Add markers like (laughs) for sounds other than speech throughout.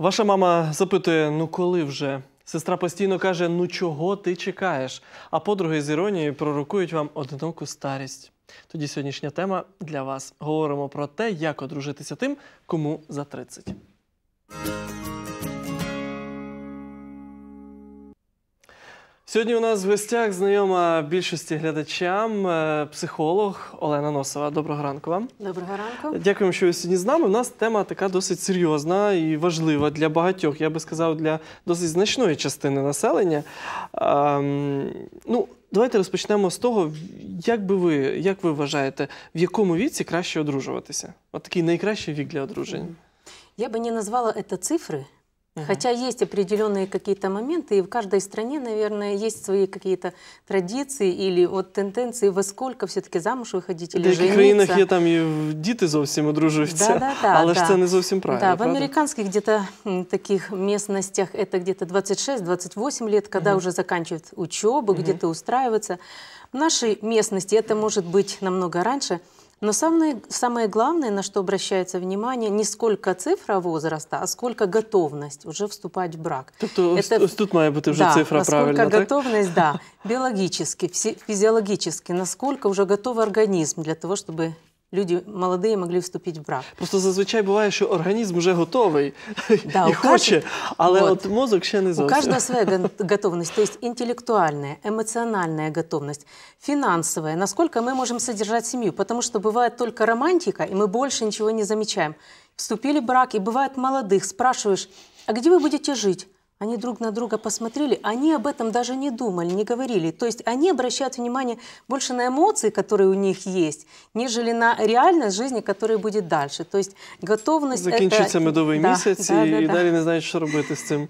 Ваша мама запитує: ну коли вже? Сестра постійно каже: ну чого ти чекаєш? А подруги з іронією пророкують вам одиноку старість. Тоді сьогоднішня тема для вас. Говоримо про те, як одружитися тим, кому за 30. Сьогодні у нас в гостях знайома більшості глядачам, е, психолог Олена Носова. Доброго ранку вам. Доброго ранку. Дякуємо, що ви сьогодні з нами. У нас тема така досить серйозна і важлива для багатьох, я би сказав, для досить значної частини населення. Ем, ну, давайте розпочнемо з того, як би ви, як ви вважаєте, в якому віці краще одружуватися? От такий найкращий вік для одруження. Я бы не назвала это цифры, хотя есть определенные какие-то моменты, и в каждой стране, наверное, есть свои какие-то традиции или вот тенденции, во сколько все-таки замуж выходить В или деяких жениться. країнах є там і в- діти зовсім одружуються, Да-да-да, (laughs) але ж да. це не зовсім правильно. Да, в правда? американских где-то м, таких местностях это где-то 26-28 лет, когда уже заканчивают учебу, где-то устраиваются. В нашей местности это может быть намного раньше. Но самое, самое главное, на что обращается внимание, не сколько цифра возраста, а сколько готовность уже вступать в брак. Тобто ось, Это- ось тут має бути вже да, цифра правильна, так? готовность, да, биологически, физи- физиологически, насколько уже готов организм для того, чтобы люди молодые могли вступить в брак. Просто зазвичай буває, що організм вже готовий Да, і у хоче, кожен- але Вот. от мозок ще не У зовсім. каждого своя (laughs) го- готовность, то есть интеллектуальная, эмоциональная готовность, финансовая, насколько мы можем содержать семью, потому что бывает только романтика, и мы больше ничего не замечаем. Вступили в брак, и бывает молодых, спрашиваешь, а где вы будете жить? Они друг на друга посмотрели, они об этом даже не думали, не говорили. То есть они обращают внимание больше на эмоции, которые у них есть, нежели на реальность жизни, которая будет дальше. То есть готовность... это- Закінчиться медовий Да, місяць, да, і, да, і да. далі не знають, що робити з цим.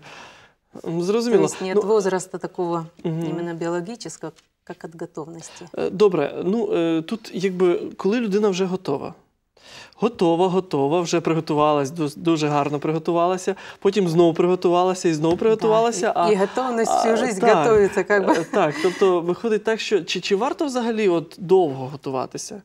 М, То Зрозуміло. есть нет Ну, возраста такого именно биологического, как от готовности. Е, Добре, ну е, тут якби коли людина вже готова. Готова, готова, вже приготувалась, ду- дуже гарно приготувалася, потім знову приготувалася і знову приготувалася. Да, а, і и готовность всю життя готується. так, е, Так, тобто виходить так, що чи, чи варто взагалі от довго готуватися?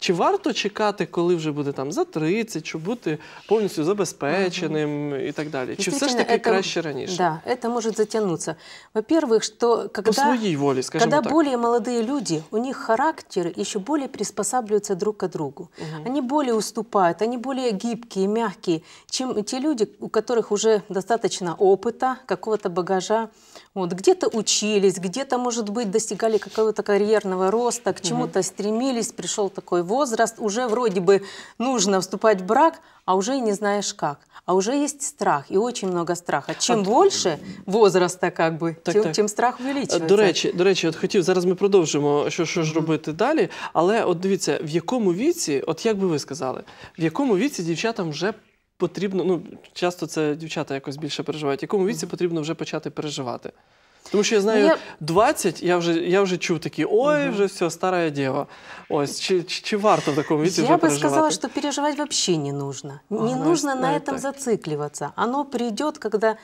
Чи варто чекати, коли вже буде там за 30, щоб бути повністю забезпеченим і так далі? Чи все ж Действительно, таки это- краще раніше? Да, это может затянуться. Во-первых, что По когда, своїй волі, скажімо когда так. более молодые люди, у них характеры еще более приспосабливаются друг к другу. Они более уступают, они более гибкие, мягкие, чем те люди, у которых уже достаточно опыта, какого-то багажа. Вот, где-то учились, где-то, может быть, достигали какого-то карьерного роста, к чему-то стремились, пришел такой возраст, уже вроде бы нужно вступать в брак, а уже и не знаешь как. А уже есть страх, и очень много страха. Чем больше возраста, как бы, Так, тем, так. тем страх Е, увеличивается. До речі, до речі, от хотів зараз ми продовжимо, що, що ж робити далі. Але от дивіться, в якому віці, от як би ви сказали, в якому віці дівчатам вже потрібно, ну часто це дівчата якось більше переживають, в якому віці потрібно вже почати переживати? Тому що я знаю, Ну, я- 20, я вже, я вже чув такі, ой, вже все, стара дєва. Ось, чи, чи, чи варто в такому віці вже Я бы переживати? сказала, что переживать вообще не нужно. Не Ага, нужно на навіть этом так. зацикливаться. Оно придет, когда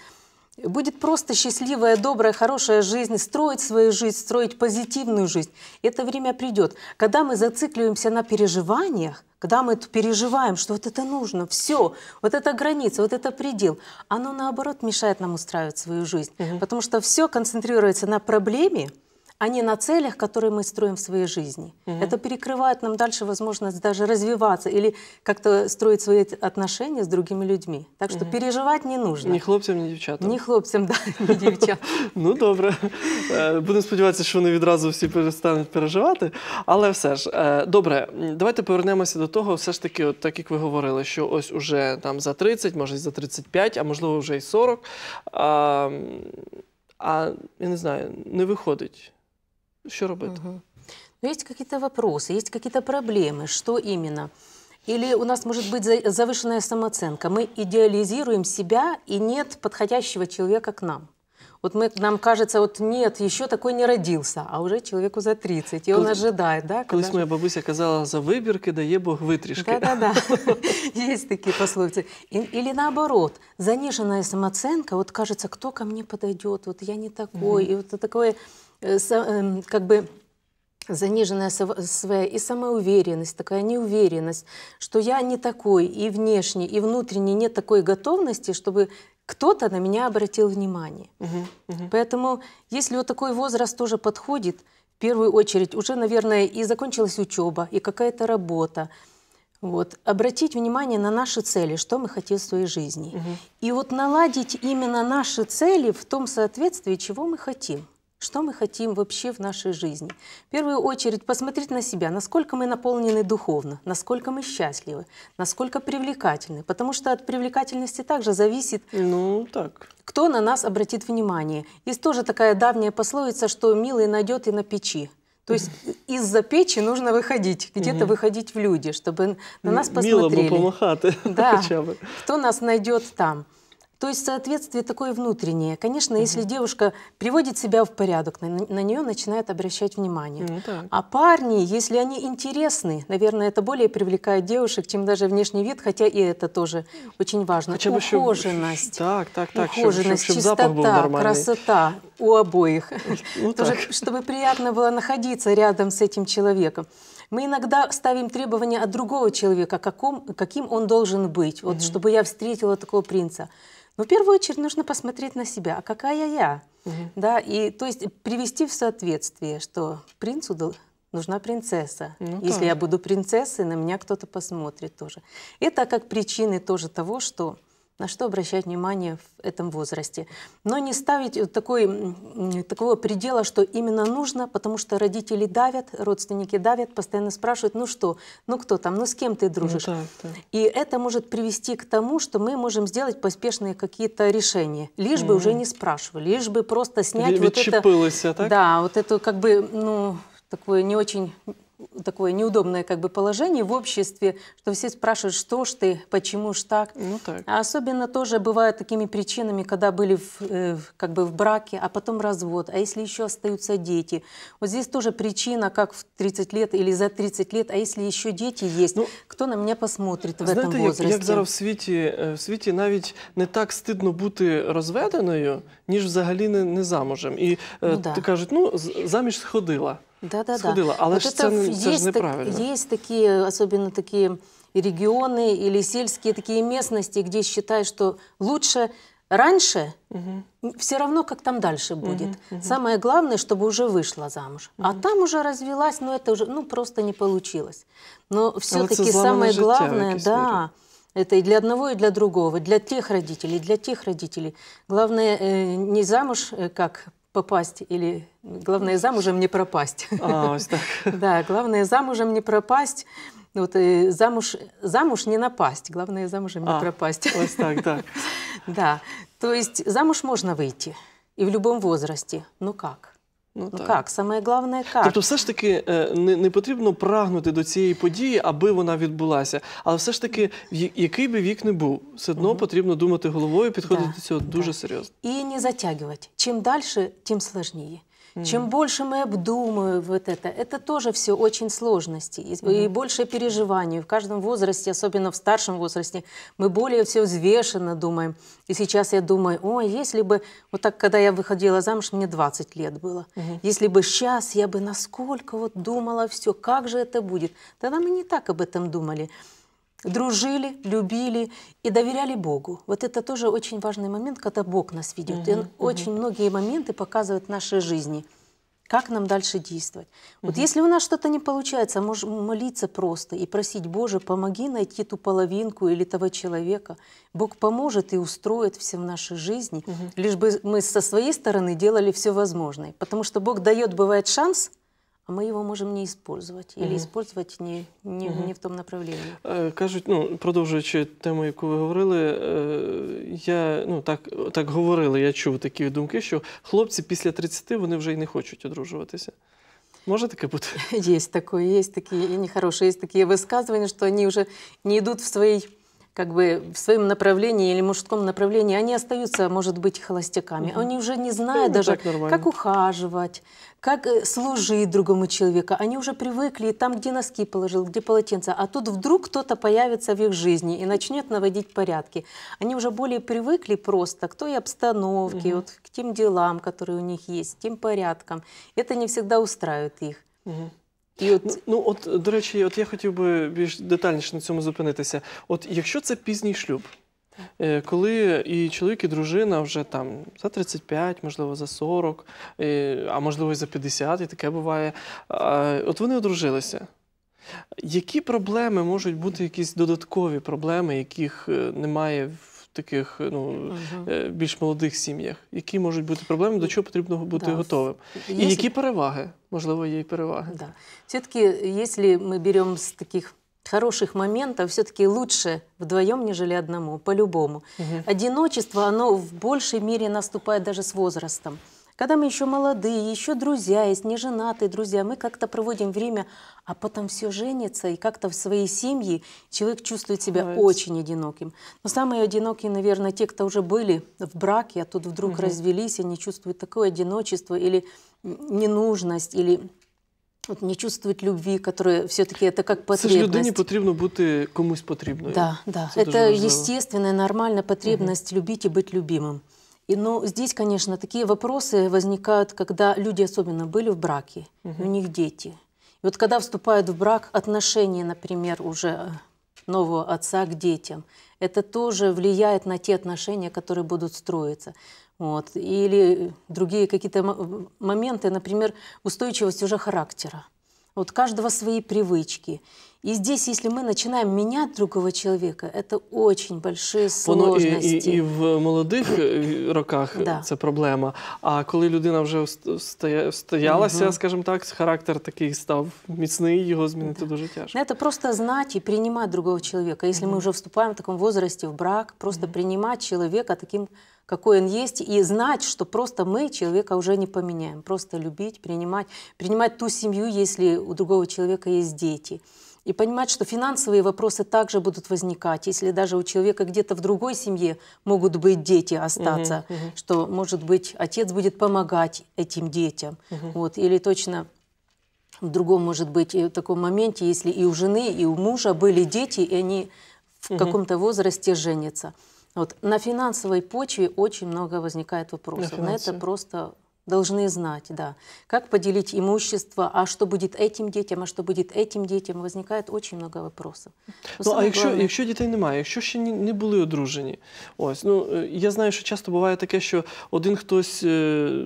будет просто счастливая, добрая, хорошая жизнь, строить свою жизнь, строить позитивную жизнь. Это время придет. Когда мы зацикливаемся на переживаниях, когда мы переживаем, что вот это нужно, все, вот это граница, вот это предел, оно наоборот мешает нам устраивать свою жизнь. Потому что все концентрируется на проблеме, а не на целях, которые мы строим в своей жизни. Это перекрывает нам дальше возможность даже развиваться или как-то строить свои отношения с другими людьми. Так что переживать не нужно. Ні хлопцям, ні дівчатам. Ни хлопцам, да, (laughs) ни девчат. (laughs) Ну добре. Е, Будемо сподіватися, що вони відразу всі перестануть переживати. Але все ж, е, добре, м, давайте повернемося до того, все ж таки, от так як ви говорили, що ось уже там за 30, може й за 35, а можливо вже й 40. А, м, а я не знаю, не виходить. Що робити? Мгм. Но есть какие-то вопросы, есть какие-то проблемы. Что именно? Или у нас может быть за- завышенная самооценка. Мы идеализируем себя, и нет подходящего человека к нам. Вот мы, нам кажется, вот нет, еще такой не родился, а уже человеку за 30, и он Коли- ожидает, да? Колись когда же- моя бабуся казала, за вибірки дає Бог витрішки. Да-да-да, (laughs) есть такие пословицы. И- Или наоборот, заниженная самооценка, вот кажется, кто ко мне подойдет, вот я не такой, и вот такое, э, со- эм, как бы заниженная своя и самоуверенность, такая неуверенность, что я не такой, и внешне, и внутренне нет такой готовности, чтобы кто-то на меня обратил внимание. Угу, угу. Поэтому, если вот такой возраст тоже подходит, в первую очередь, уже, наверное, и закончилась учеба, и какая-то работа, вот, обратить внимание на наши цели, что мы хотим в своей жизни. Мгм. И вот наладить именно наши цели в том соответствии, чего мы хотим. Что мы хотим вообще в нашей жизни? В первую очередь посмотреть на себя, насколько мы наполнены духовно, насколько мы счастливы, насколько привлекательны. Потому что от привлекательности также зависит, Ну, так. кто на нас обратит внимание. Есть тоже такая давняя пословица, что милый найдет и на печи. То есть (laughs) из-за печи нужно выходить, где-то Мгм. выходить в люди, чтобы на нас посмотрели. помахати. (laughs) Да. Хоча б. Кто нас найдет там. То есть соответствие такое внутреннее. Конечно, если девушка приводит себя в порядок, на, на нее начинает обращать внимание. Ну, так. А парни, если они интересны, наверное, это более привлекает девушек, чем даже внешний вид, хотя и это тоже очень важно. Хоча б щоб... Ухоженность. Так, так, так. Щоб, Ухоженность, запах був чистота, нормальний. красота у обоих. Ну, (laughs) Тоже, так. чтобы приятно было находиться рядом с этим человеком. Мы иногда ставим требования от другого человека, каком, каким он должен быть, вот, чтобы я встретила такого принца. Но в первую очередь нужно посмотреть на себя, а какая я? Да, и то есть привести в соответствие, что принцу нужна принцесса. Ну Если так. я буду принцессой, на меня кто-то посмотрит тоже. Это как причины тоже того, что на что обращать внимание в этом возрасте. Но не ставить такой, такого предела, что именно нужно, потому что родители давят, родственники давят, постоянно спрашивают, ну что, ну кто там, ну с кем ты Ну, дружишь? так, так. И это может привести к тому, что мы можем сделать поспешные какие-то решения, лишь бы уже не спрашивали, лишь бы просто снять Від- вот это... Так? Да, вот это как бы, ну, такое не очень такое неудобное как бы положение в обществе, что все спрашивают, что ж ты, почему ж так. Ну, так. А особенно тоже бывает такими причинами, когда были в, э, в- как бы в браке, а потом развод, а если еще остаются дети. Вот здесь тоже причина, как в 30 лет или за 30 лет, а если еще дети есть, Ну, кто на меня посмотрит в этом Знаєте, як, возрасте? як зараз в світі, е, в світі навіть не так стидно бути розведеною, ніж взагалі не, не замужем. І е, Ну, да. ти кажуть, ну з- заміж сходила. Да, да, сходила. да. Але ж це, це ж есть, неправильно. есть такие, особенно такие регионы или сельские такие местности, где считают, что лучше раньше, все равно, как там дальше будет. Самое главное, чтобы уже вышла замуж. А там уже развелась, но это уже ну, просто не получилось. Но все-таки зламане самое главное, да, это и для одного, и для другого, для тех родителей, для тех родителей. Главное э, не замуж, э, как попасть, или главное замужем не пропасть. А, ось так. (laughs) Да, главное замужем не пропасть. Вот, э, замуж, замуж не напасть, главное замужем не А, пропасть. Ось так, так. (laughs) Да, то есть замуж можно выйти и в любом возрасте. Ну как? Ну, Ну так. як? Саме головне, як? Тобто, все ж таки е, не, не потрібно прагнути до цієї події, аби вона відбулася. Але все ж таки, який би вік не був, все одно потрібно думати головою, підходити Да, до цього дуже да. серйозно. І не Чим далі, тим тем сложнее. Чем больше мы обдумываем вот это, это тоже все очень сложности и, и больше переживаний. В каждом возрасте, особенно в старшем возрасте, мы более все взвешенно думаем. И сейчас я думаю, ой, если бы, вот так, когда я выходила замуж, мне 20 лет было. Если бы сейчас я бы насколько вот думала все, как же это будет. Тогда мы не так об этом думали дружили, любили и доверяли Богу. Вот это тоже очень важный момент, когда Бог нас ведет. И Он очень многие моменты показывает в нашей жизни, как нам дальше действовать. Вот если у нас что-то не получается, можем молиться просто и просить, Боже, помоги найти ту половинку или того человека. Бог поможет и устроит все в нашей жизни, лишь бы мы со своей стороны делали все возможное. Потому что Бог дает, бывает, шанс, мы его можем не использовать или использовать не, не, не в том направлении. Е, Кажуть, ну продовжуючи тему, яку ви говорили, е, я ну так, так говорили, я чув такі думки, що хлопці після 30 вони вже й не хочуть одружуватися. Може таке бути? (laughs) Есть такое, есть такие и нехорошие, есть такие высказывания, что они уже не идут в своей Как бы в своем направлении или мужском направлении, они остаются, может быть, холостяками. Они уже не знают Ну, даже, как ухаживать, как э, служить другому человеку. Они уже привыкли там, где носки положил, где полотенце. А тут вдруг кто-то появится в их жизни и начнет наводить порядки. Они уже более привыкли просто к той обстановке, вот, к тем делам, которые у них есть, тем порядкам. Это не всегда устраивает их. І от Ну, ну от до речі, от я хотів би більш детальніше на цьому зупинитися. От якщо це пізній шлюб, Е, Коли і чоловік, і дружина вже там за 35, можливо, за 40, е, а можливо і за 50, і таке буває. От вони одружилися. Які проблеми можуть бути якісь додаткові проблеми, яких е, немає в таких ну, е, більш молодих сім'ях? Які можуть бути проблеми, до чого потрібно бути Да. готовим? І Если- які переваги? Можливо, є і переваги. Да. Все-таки, якщо ми беремо з таких хороших моментов, все-таки лучше вдвоем, нежели одному, по-любому. Угу. Одиночество, оно в большей мере наступает даже с возрастом. Когда мы еще молодые, еще друзья есть, не женатые друзья, мы как-то проводим время, а потом все женится, и как-то в своей семье человек чувствует себя Нравится. очень одиноким. Но самые одинокие, наверное, те, кто уже были в браке, а тут вдруг Мгм. развелись, они чувствуют такое одиночество или ненужность, или вот не чувствуют любви, которая все-таки это как Це ж людині потребность. потрібно бути комусь потрібною. Да, да. Это дуже это важливо. естественная, нормальная потребность любить и быть любимым. И, ну, здесь, конечно, такие вопросы возникают, когда люди особенно были в браке, и у них дети. И вот когда вступают в брак, отношения, например, уже э, нового отца к детям, это тоже влияет на те отношения, которые будут строиться. Вот. Или другие какие-то мо- моменты, например, устойчивость уже характера. Вот каждого свои привычки. И здесь, если мы начинаем менять другого человека, это очень большие Воно і, сложности. і, і в молодих е, роках Да. це проблема. А коли людина вже вст- встає- встоялася, Мгм. скажімо так, характер такий став міцний, його змінити дуже тяжко. Но Это просто знать и принимать другого человека. Если мы уже вступаем в таком возрасте в брак, просто принимать человека таким, какой он есть, и знать, что просто мы человека уже не поменяем. Просто любить, принимать, принимать ту семью, если у другого человека есть дети. И понимать, что финансовые вопросы также будут возникать, если даже у человека где-то в другой семье могут быть дети остаться, Мгм, мгм. что, может быть, отец будет помогать этим детям. Вот, или точно в другом, может быть, и в таком моменте, если и у жены, и у мужа были дети, и они в Мгм. каком-то возрасте женятся. Вот. На финансовой почве очень много возникает вопросов. На, это финансовой. просто должны знать, да. Как поделить имущество, а что будет этим детям, а что будет этим детям, возникает очень много вопросов. Но Ну, а самое якщо, главное- якщо дітей немає, якщо ще ні- не були одружені, ось ну е, я знаю, що часто буває таке, що один хтось е,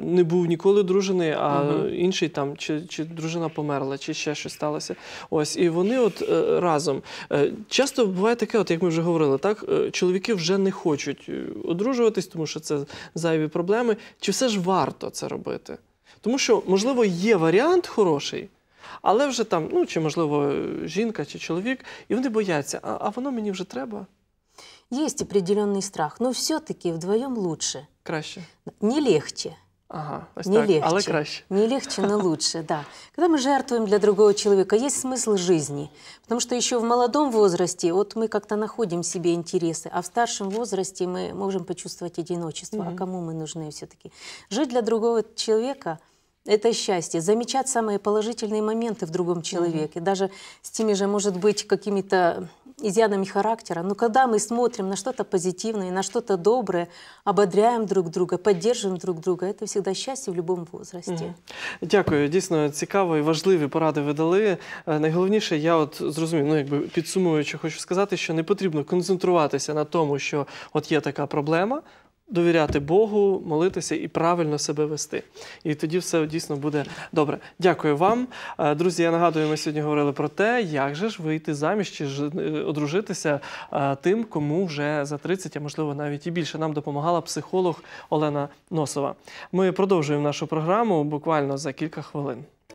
не був ніколи одружений, а Мгм. інший там чи, чи дружина померла, чи ще щось сталося. Ось і вони от е, разом. Е, Часто буває таке, от як ми вже говорили, так е, чоловіки вже не хочуть е, одружуватись, тому що це зайві проблеми. Чи все ж варто це робити? Тому що, можливо, є варіант хороший. Але вже там, ну чи можливо, жінка чи чоловік, і вони бояться, а, а воно мені вже треба Есть определенный страх, но все-таки вдвоем лучше. краще. Не легче. Ага, ось Не так, легче. але краще. Не легче, но лучше, да. Когда мы жертвуем для другого человека, есть смысл жизни. Потому что еще в молодом возрасте вот мы как-то находим себе интересы, а в старшем возрасте мы можем почувствовать одиночество. Мгм. А кому мы нужны все-таки? Жить для другого человека – это счастье. Замечать самые положительные моменты в другом человеке. Даже с теми же, может быть, какими-то изъянами характера. Но когда мы смотрим на что-то позитивное, на что-то доброе, ободряем друг друга, поддерживаем друг друга, это всегда счастье в любом возрасте. Мгм. Дякую. Дійсно цікаво і важливі поради ви дали. Е, Найголовніше, я от зрозумів, ну якби підсумуючи, хочу сказати, що не потрібно концентруватися на тому, що от є така проблема. Довіряти Богу, молитися і правильно себе вести. І тоді все дійсно буде добре. Дякую вам. Е, Друзі, я нагадую, ми сьогодні говорили про те, як же ж вийти заміж чи е, одружитися е, тим, кому вже за 30, а можливо навіть і більше. Нам допомагала психолог Олена Носова. Ми продовжуємо нашу програму буквально за кілька хвилин.